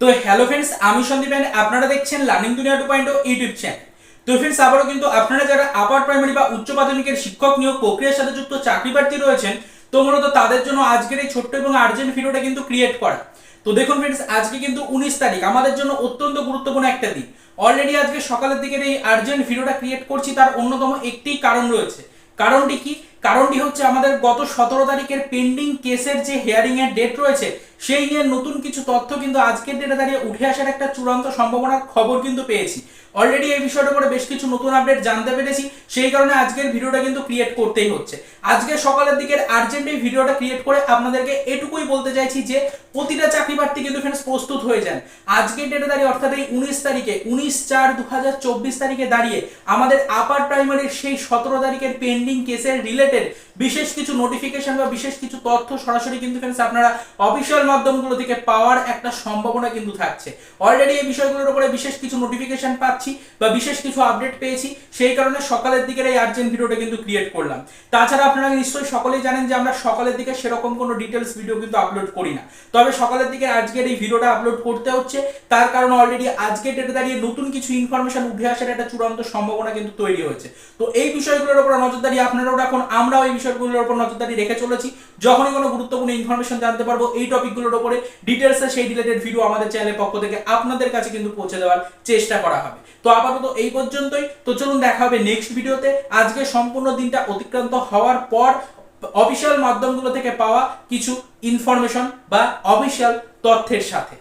তো hello friends আমি Sandeep and আপনারা দেখছেন learning Duniya two point YouTube channel তো ফ্রেন্ডস আবারও কিন্তু আপনারা যারা আপার প্রাইমারি বা উচ্চ প্রাথমিকের শিক্ষক নিয়োগ প্রক্রিয়ার সাথে যুক্ত চাকরি প্রার্থী রয়েছেন, তো মূলত তাদের জন্য আজকের এই ছোট্ট এবং আর্জেন্ট ভিডিওটা কিন্তু ক্রিয়েট করা। তো দেখুন ফ্রেন্ডস আজকে কিন্তু উনিশ তারিখ, আমাদের জন্য অত্যন্ত গুরুত্বপূর্ণ একটা দিন। অলরেডি আজকে সকালের দিকের এই আর্জেন্ট ভিডিওটা ক্রিয়েট করছি, তার অন্যতম একটি কারণ রয়েছে। কারণটি কি? কারণটি হচ্ছে আমাদের গত সতেরো তারিখের পেন্ডিং কেসের যে হিয়ারিং এর ডেট রয়েছে, সেই নিয়ে নতুন কিছু তথ্য কিন্তু আজকের ডেটে দাঁড়িয়ে উঠে আসার একটা চূড়ান্ত সম্ভাবনার খবর কিন্তু পেয়েছি। অলরেডি এই বিষয়টার উপরে বেশ কিছু নতুন আপডেট জানতে পেরেছি, সেই কারণে আজকের ভিডিওটা কিন্তু ক্রিয়েট করতেই হচ্ছে। আজকে সকালের দিকের আর্জেন্ট এই ভিডিওটা ক্রিয়েট করে আপনাদেরকে এটুকুই বলতে চাইছি যে, প্রতিটা চাকরি প্রার্থী কিন্তু ফ্রেন্ডস প্রস্তুত হয়ে যান। আজকের ডেটে দাঁড়িয়ে অর্থাৎ এই উনিশ তারিখে, উনিশ চার দু তারিখে দাঁড়িয়ে আমাদের আপার প্রাইমারির সেই সতেরো তারিখের পেন্ডিং কেসের রিলেটেড বিশেষ কিছু নোটিফিকেশন বা বিশেষ কিছু তথ্য সরাসরি কিন্তু ফ্রেন্ডস আপনারা অফিসিয়াল মাধ্যমগুলো থেকে পাওয়ার একটা সম্ভাবনা কিন্তু থাকছে। অলরেডি এই বিষয়গুলোর উপরে বিশেষ কিছু নোটিফিকেশন পাচ্ছি বা বিশেষ কিছু আপডেট পেয়েছি, সেই কারণে সকালের দিকের এই আর্জেন্ট ভিডিওটা কিন্তু ক্রিয়েট করলাম। তাছাড়া আপনারা নিশ্চয়ই সকলেই জানেন যে আমরা সকালের দিকে সেরকম কোনো ডিটেলস ভিডিও কিন্তু আপলোড করি না। তবে সকালের দিকে আজকের এই ভিডিওটা আপলোড করতে হচ্ছে, তার কারণ অলরেডি আজকে ডেটে দাঁড়িয়ে নতুন কিছু ইনফরমেশন উঠে আসার একটা চূড়ান্ত সম্ভাবনা কিন্তু তৈরি হয়েছে। তো এই বিষয়গুলোর উপর নজরদারি আপনারাও রাখুন। আমরাও এই বিষয়গুলোর উপর নজরদারি রেখে চলেছি। যখনই কোনো গুরুত্বপূর্ণ ইনফরমেশন জানতে পারব, এই টপিকগুলোর উপরে ডিটেলসে সেই রিলেটেড ভিডিও আমাদের চ্যানেলের পক্ষ থেকে আপনাদের কাছে কিন্তু পৌঁছে দেওয়ার চেষ্টা করা হবে। তো আপাতত এই পর্যন্তই। তো চলুন দেখা হবে নেক্সট ভিডিওতে আজকে সম্পূর্ণ দিনটা অতিক্রান্ত হওয়ার পর অফিসিয়াল মাধ্যমগুলো থেকে পাওয়া কিছু ইনফরমেশন বা অফিসিয়াল তথ্যের সাথে।